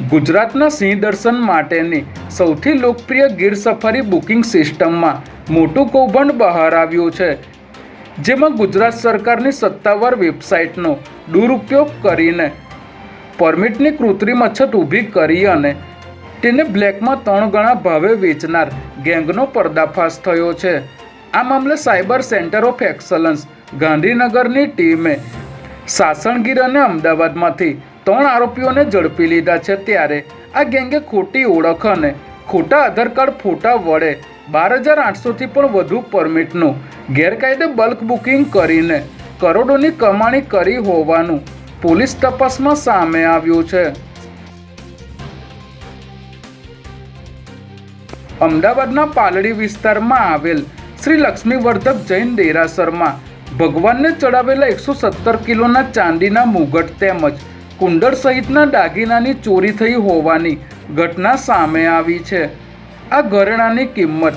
ગુજરાતના સિંહ દર્શન માટેની સૌથી લોકપ્રિય ગીર સફારી બુકિંગ સિસ્ટમમાં મોટું કૌભાંડ બહાર આવ્યું છે, જેમાં ગુજરાત સરકારની સત્તાવાર વેબસાઇટનો દુરુપયોગ કરીને પરમિટની કૃત્રિમ અછત ઊભી કરી અને તેને બ્લેકમાં ત્રણ ગણા ભાવે વેચનાર ગેંગનો પર્દાફાશ થયો છે. આ મામલે સાયબર સેન્ટર ઓફ એક્સલન્સ ગાંધીનગરની ટીમે સાસણગીર અને અમદાવાદમાંથી ત્રણ આરોપીઓને ઝડપી લીધા છે ત્યારે આ ગેંગે ખોટી ઓળખ અને ખોટા આધાર કાર્ડ ફોટા વડે બાર હજાર આઠસોથી પણ વધુ પરમિટનું ગેરકાયદે બલ્ક બુકિંગ કરીને કરોડોની કમાણી કરી હોવાનું પોલીસ તપાસમાં સામે આવ્યું છે. અમદાવાદના પાલડી વિસ્તારમાં આવેલ શ્રી લક્ષ્મીવર્ધક જૈન દેરાસરમાં ભગવાનને ચડાવેલા એકસો સત્તર કિલોના ચાંદીના મુગટ તેમજ કુંડળ સહિતના દાગીનાની ચોરી થઈ હોવાની ઘટના સામે આવી છે. આ ઘરેણાની કિંમત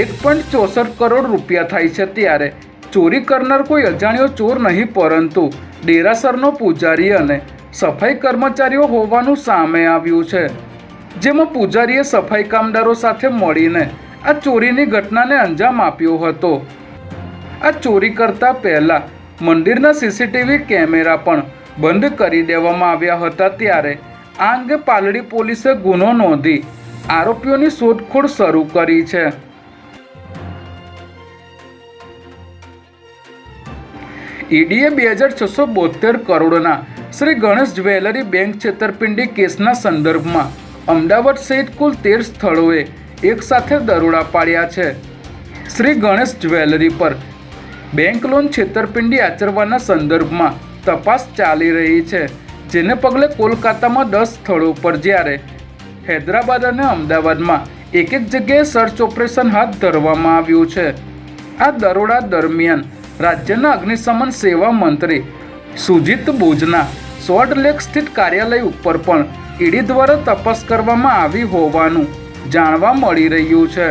એક પોઈન્ટ ચોસઠ કરોડ રૂપિયા થાય છે ત્યારે ચોરી કરનાર કોઈ અજાણ્યો ચોર નહીં, પરંતુ દેરાસરનો પૂજારી અને સફાઈ કર્મચારીઓ હોવાનું સામે આવ્યું છે. જેમાં પૂજારીએ સફાઈ કામદારો સાથે મળીને આ ચોરીની ઘટનાને અંજામ આપ્યો હતો. આ ચોરી કરતા પહેલા મંદિરના સીસીટીવી કેમેરા પણ બંધ કરી દેવામાં આવ્યા હતા ત્યારે આ અંગે પાલડી પોલીસે ગુનો નોંધી આરોપીઓની શોધખોળ શરૂ કરી છે. ઈડીએ બે હજાર છસો બોતેર કરોડના શ્રી ગણેશ જ્વેલરી બેંક છેતરપિંડી કેસના સંદર્ભમાં અમદાવાદ સહિત કુલ તેર સ્થળોએ એક સાથે દરોડા પાડ્યા છે. શ્રી ગણેશ જ્વેલરી પર બેંક લોન છેતરપિંડી આચરવાના સંદર્ભમાં તપાસ ચાલી રહી છે, જેને પગલે કોલકાતામાં દસ સ્થળો પર જ્યારે હૈદરાબાદ અને અમદાવાદમાં એક એક જગ્યાએ સર્ચ ઓપરેશન હાથ ધરવામાં આવ્યું છે. આ દરોડા દરમિયાન રાજ્યના અગ્નિશમન સેવા મંત્રી સુજીત બોજના સોલ્ટ લેક સ્થિત કાર્યાલય ઉપર પણ ઈડી દ્વારા તપાસ કરવામાં આવી હોવાનું જાણવા મળી રહ્યું છે.